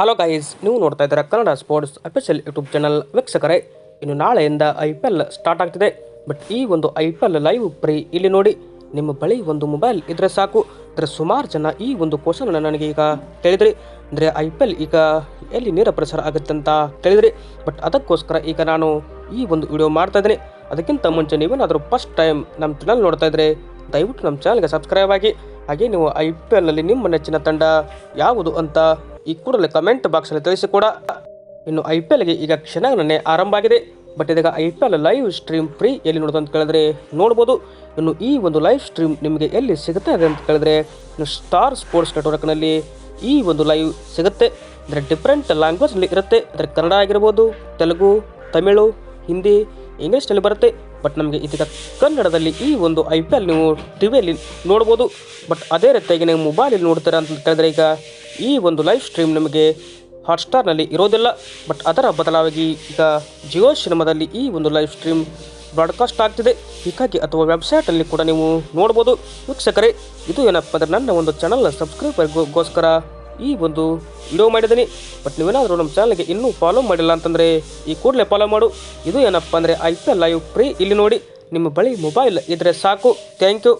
Hello guys ನೀವು ನೋಡ್ತಾ ಇದ್ದೀರಾ Kannada sports official YouTube channel ವೀಕ್ಷಕರೇ, ಇನ್ನು ನಾಳೆಯಿಂದ ಐ ಪಿ ಎಲ್ ಸ್ಟಾರ್ಟ್ ಆಗ್ತಿದೆ. ಬಟ್ ಈ ಒಂದು I P L live free ಇಲ್ಲಿ ನೋಡಿ, ನಿಮ್ಮ ಬಳಿ ಒಂದು ಮೊಬೈಲ್ ಇದ್ರೆ ಸಾಕು. ಅಂದರೆ ಸುಮಾರು ಜನ ಈ ಒಂದು ಕ್ವಶನ್ ನನಗೆ ಈಗ ಕೇಳಿದ್ರಿ. ಅಂದರೆ ಐ ಪಿ ಎಲ್ ಈಗ ಎಲ್ಲಿ ನೇರ ಪ್ರಸಾರ ಆಗುತ್ತೆ ಅಂತ ಕೇಳಿದ್ರಿ. ಬಟ್ ಅದಕ್ಕೋಸ್ಕರ ಈಗ ನಾನು ಈ ಒಂದು ವಿಡಿಯೋ ಮಾಡ್ತಾ ಇದ್ದೀನಿ. ಅದಕ್ಕಿಂತ ಮುಂಚೆ ನೀವೇನಾದರೂ ಫಸ್ಟ್ ಟೈಮ್ ನಮ್ಮ ಚಾನಲ್ ನೋಡ್ತಾ ಇದ್ರೆ, ದಯವಿಟ್ಟು ನಮ್ಮ ಚಾನಲ್ಗೆ ಸಬ್ಸ್ಕ್ರೈಬ್ ಆಗಿ. ಹಾಗೆ ನೀವು ಐ ಪಿ ಎಲ್ನಲ್ಲಿ ನಿಮ್ಮ ನೆಚ್ಚಿನ ತಂಡ ಯಾವುದು ಅಂತ ಈ ಕೂಡಲೇ ಕಮೆಂಟ್ ಬಾಕ್ಸಲ್ಲಿ ತಿಳಿಸಿ ಕೂಡ. ಇನ್ನು ಐ ಪಿ ಎಲ್ಗೆ ಈಗ ಕ್ಷಣಗಣನೆ ಆರಂಭ ಆಗಿದೆ. ಬಟ್ ಇದೀಗ I P L live stream free ಎಲ್ಲಿ ನೋಡೋದು ಅಂತ ಕೇಳಿದ್ರೆ ನೋಡ್ಬೋದು. ಇನ್ನು ಈ ಒಂದು ಲೈವ್ ಸ್ಟ್ರೀಮ್ ನಿಮಗೆ ಎಲ್ಲಿ ಸಿಗುತ್ತೆ ಅಂತ ಕೇಳಿದ್ರೆ ಇನ್ನು ಸ್ಟಾರ್ ಸ್ಪೋರ್ಟ್ಸ್ ನೆಟ್ವರ್ಕ್ನಲ್ಲಿ ಈ ಒಂದು ಲೈವ್ ಸಿಗುತ್ತೆ. ಅಂದರೆ ಡಿಫ್ರೆಂಟ್ ಲ್ಯಾಂಗ್ವೇಜ್ನಲ್ಲಿ ಇರುತ್ತೆ. ಅಂದರೆ ಕನ್ನಡ ಆಗಿರ್ಬೋದು, ತೆಲುಗು, ತಮಿಳು, ಹಿಂದಿ ಇಂಗ್ಲೀಷ್ನಲ್ಲಿ ಬರುತ್ತೆ. ಬಟ್ ನಮಗೆ ಇದೀಗ ಕನ್ನಡದಲ್ಲಿ ಈ ಒಂದು ಐ ಪಿ ಎಲ್ ನೀವು ಟಿ ವಿಯಲ್ಲಿ ನೋಡ್ಬೋದು. ಬಟ್ ಅದೇ ರೀತಿಯಾಗಿ ನೀವು ಮೊಬೈಲಲ್ಲಿ ನೋಡ್ತೀರಾ ಅಂತ ಕೇಳಿದ್ರೆ ಈಗ ಈ ಒಂದು ಲೈವ್ ಸ್ಟ್ರೀಮ್ ನಿಮಗೆ ಹಾಟ್ಸ್ಟಾರ್ನಲ್ಲಿ ಇರೋದಿಲ್ಲ ಬಟ್ ಅದರ ಬದಲಾಗಿ ಈಗ ಜಿಯೋ ಸಿನಿಮಾದಲ್ಲಿ ಈ ಒಂದು ಲೈವ್ ಸ್ಟ್ರೀಮ್ ಬ್ರಾಡ್ಕಾಸ್ಟ್ ಆಗ್ತಿದೆ. ಹೀಗಾಗಿ ಅಥವಾ ವೆಬ್ಸೈಟಲ್ಲಿ ಕೂಡ ನೀವು ನೋಡ್ಬೋದು. ವೀಕ್ಷಕರೇ, ಇದು ಏನಪ್ಪ ಅಂದರೆ ನನ್ನ ಒಂದು ಚಾನಲ್ನ ಸಬ್ಸ್ಕ್ರೈಬರ್ಗೋಸ್ಕರ ಈ ಒಂದು ವಿಡಿಯೋ ಮಾಡಿದ್ದೀನಿ. ಬಟ್ ನೀವೇನಾದರೂ ನಮ್ಮ ಚಾನಲ್ಗೆ ಇನ್ನೂ ಫಾಲೋ ಮಾಡಿಲ್ಲ ಅಂತಂದರೆ ಈ ಕೂಡಲೇ ಫಾಲೋ ಮಾಡು. ಇದು ಏನಪ್ಪ ಅಂದರೆ I P L live free ಇಲ್ಲಿ ನೋಡಿ, ನಿಮ್ಮ ಬಳಿ ಮೊಬೈಲ್ ಇದ್ದರೆ ಸಾಕು. Thank you